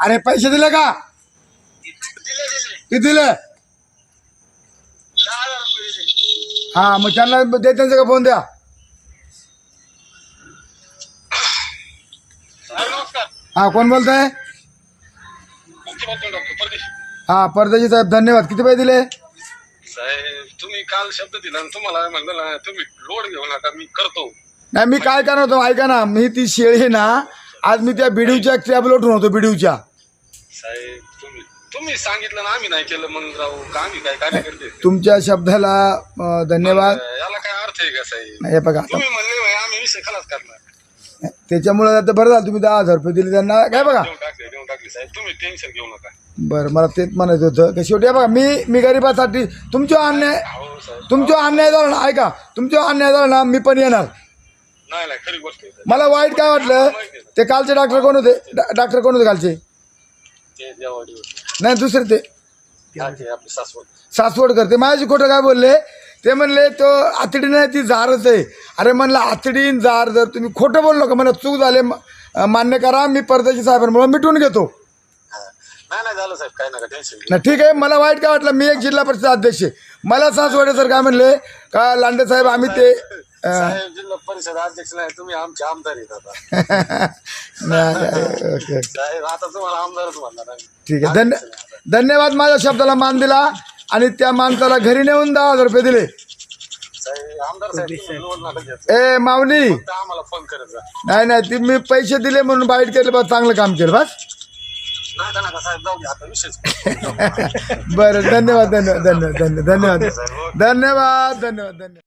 अरे पैसे दिले का? दिले दिले किती दिले? हा मग त्यांना दे त्यांचं का फोन द्या? हा कोण डॉक्टर परदेश हा परदेशी साहेब धन्यवाद. किती पैसे दिले? साहेब तुम्ही काल शब्द दिला तुम्हाला म्हणलं ना तुम्ही लोड घेऊ नका मी करतो. नाही मी काय करणार होतो ऐका ना मी ती शेळी ना आज मी त्या बिडीवच्या कॅबला उठून होतो बिडीवच्या साहेब तुम्ही तुम्ही सांगितलं ना आम्ही नाही केलं मग राहू का आम्ही काय कार्य करते तुमच्या शब्दाला अं, धन्यवाद. याला काय अर्थ आहे का साहेब? हे बघा आता तुम्ही म्हणले "होय, आम्ही विषय खलास करणार. त्याच्यामुळे आता बरं झालं तुम्ही दहा हजार रुपये दिले त्यांना. काय बघा? देऊन टाकले देऊन टाकले साहेब तुम्ही टेन्शन घेऊ नका. बरं मला तेच म्हणायचं होतं. की शेवटी हे बघा मी मी गरिबासाठी तुमच्या अन्याय हो साहेब. तुमच्या अन्याय झाला ना ऐका तुमच्या अन्याय झाला ना मी पण येणार. नाही नाही खरी गोष्ट आहे. मला वाईट काय वाटलं? ते कालचे डॉक्टर कोण होते? डॉक्टर कोण होते कालचे? ते देवाडी होते. नाही दुसरे ते. हा, ते आपले सासवड. सासवड करते. माझ्याशी खोटं काय बोलले? ते म्हणले तो आतडी नाही ती जारच आहे. अरे म्हणलं आतडी आणि जार जर तुम्ही खोटं बोललो का? मला चूक झाले. म- मान्य करा मी परदेशी साहेबांमुळे मिटून घेतो. हा. नाही नाही झालं साहेब काय नका टेन्शन घेऊ. ना ठीक आहे. मला वाईट काय वाटलं? मी एक जिल्हा परिषद अध्यक्ष आहे. मला सासवडे सर काय म्हणले? का लांडे साहेब आम्ही ते साहेब जिल्हा परिषद अध्यक्ष नाही तुम्ही आमचे आमदार आहेत आता. नाही, नाही, ओके, ओके. साहेब आता तुम्हाला आमदारच म्हणणार आम्ही ठीक आहे. धन्य धन्यवाद माझ्या शब्दाला मान दिला आणि त्या माणसाला घरी नेऊन दहा हजार रुपये दिले. साहेब आमदार साहेब तुम्ही लोड नका घेत ए माऊली. आम्हाला फोन करत जा नाही नाही ती मी पैसे दिले म्हणून बाईट केलं बस चांगलं काम केलं बस. नाही का नका साहेब जाऊ द्या आता विषयच बरं धन्यवाद धन्यवाद धन्यवाद धन्यवाद धन्यवाद. धन्यवाद धन्यवाद धन्यवाद.